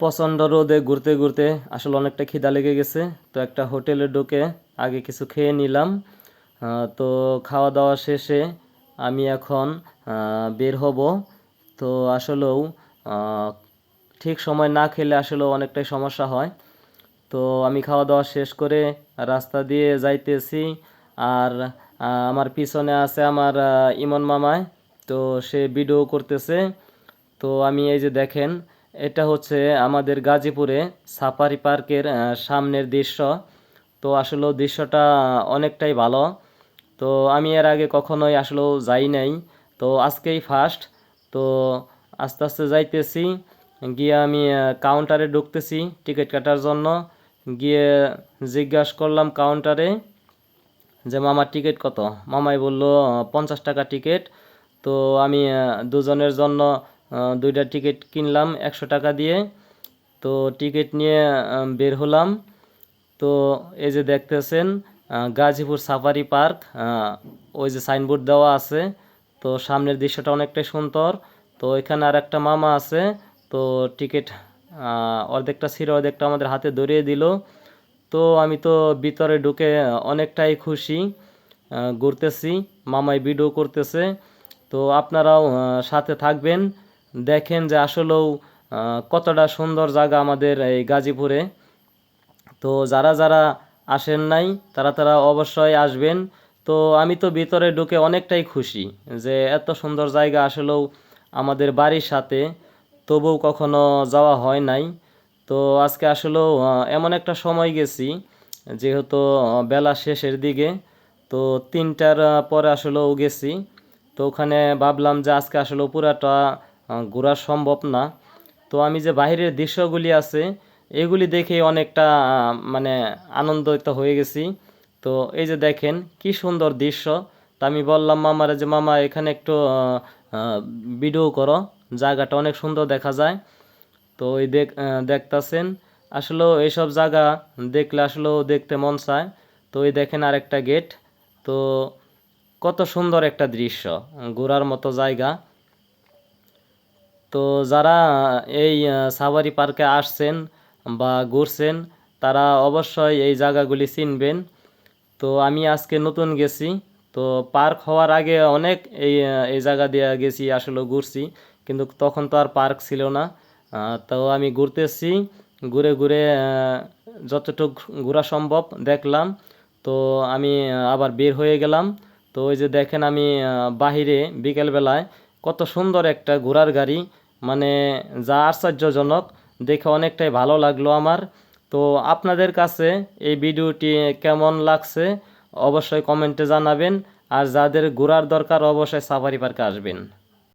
প্রচণ্ড রোদে ঘুরতে ঘুরতে আসলে অনেকটা খিদা লেগে গেছে। তো একটা হোটেলে ঢুকে আগে কিছু খেয়ে নিলাম। তো খাওয়া দাওয়া শেষে আমি এখন বের হব। তো আসলেও ঠিক সময় না খেলে আসলেও অনেকটাই সমস্যা হয়। তো আমি খাওয়া দাওয়া শেষ করে রাস্তা দিয়ে যাইতেছি। আর আমার পিছনে আছে আমার ইমন মামায় তো সে ভিডিও করতেছে। তো আমি এই যে দেখেন এটা হচ্ছে আমাদের গাজীপুরে সাফারি পার্কের সামনের দৃশ্য। তো আসলেও দৃশ্যটা অনেকটাই ভালো। তো আমি এর আগে কখনোই আসলেও যাই নাই। তো আজকেই ফার্স্ট তো আস্তে আস্তে যাইতেছি। গিয়ে আমি কাউন্টারে ঢুকতেছি টিকিট কাটার জন্য। গিয়ে জিজ্ঞাসা করলাম কাউন্টারে যে মামার টিকিট কত? মামাই বলল, পঞ্চাশ টাকা টিকিট তো আমি দুজনের জন্য দুইটা টিকিট কিনলাম, একশো টাকা দিয়ে। তো টিকিট নিয়ে বের হলাম। তো এই যে দেখতেছেন গাজীপুর সাফারি পার্ক ওই যে সাইনবোর্ড দেওয়া আছে। তো সামনের দৃশ্যটা অনেকটাই সুন্দর। তো এখানে আর একটা মামা আছে। তো টিকিট অর্ধেকটা ছিল, অর্ধেকটা আমাদের হাতে ধরিয়ে দিল। তো আমি তো ভিতরে ঢুকে অনেকটাই খুশি। ঘুরতেছি। মামাই ভিডিও করতেছে। তো আপনারাও সাথে থাকবেন। দেখেন যে আসলেও কতটা সুন্দর জায়গা আমাদের এই গাজীপুরে। তো যারা যারা আসেন নাই, তারা তারা অবশ্যই আসবেন। তো আমি তো ভিতরে ঢুকে অনেকটাই খুশি যে এত সুন্দর জায়গা আসলেও আমাদের বাড়ির সাথে, তবুও কখনো যাওয়া হয় নাই। তো আজকে আসলেও এমন একটা সময় গেছি, যেহেতু বেলা শেষের দিকে। তো তিনটার পরে আসলেও গেছি। তো ওখানে ভাবলাম যে আজকে আসলে পুরাটা ঘোরা সম্ভব না। তো আমি যে বাইরের দৃশ্যগুলি আছে, এগুলি দেখে অনেকটা মানে আনন্দিত হয়ে গেছি। তো এই যে দেখেন, কি সুন্দর দৃশ্য। তা আমি বললাম, মামারে যে, মামা, এখানে একটু ভিডিও করো। জায়গাটা অনেক সুন্দর দেখা যায়। তো ওই দেখ দেখতাছেন। আসলেও এইসব জায়গা দেখলে আসলেও দেখতে মন চায়। তো ওই দেখেন আরেকটা গেট। তো কত সুন্দর একটা দৃশ্য, ঘোরার মতো জায়গা। তো যারা এই সাফারি পার্কে আসছেন বা ঘুরছেন, তারা অবশ্যই এই জায়গাগুলি চিনবেন। তো আমি আজকে নতুন গেছি। তো পার্ক হওয়ার আগে অনেক এই এই জায়গা দিয়ে গেছি, আসলে ঘুরছি। কিন্তু তখন তো আর পার্ক ছিল না। তো আমি ঘুরতেছি। ঘুরে ঘুরে যতটুক ঘোরা সম্ভব দেখলাম। তো আমি আবার বের হয়ে গেলাম। তো ওই যে দেখেন আমি বাহিরে বিকেলবেলায় কত সুন্দর একটা ঘোড়ার গাড়ি। মানে যা আশ্চর্যজনক, দেখে অনেকটাই ভালো লাগল আমার। তো আপনাদের কাছে এই ভিডিওটি কেমন লাগছে অবশ্যই কমেন্টে জানাবেন, আর যাদের ঘোরার দরকার অবশ্যই সাফারি পার্কে আসবেন।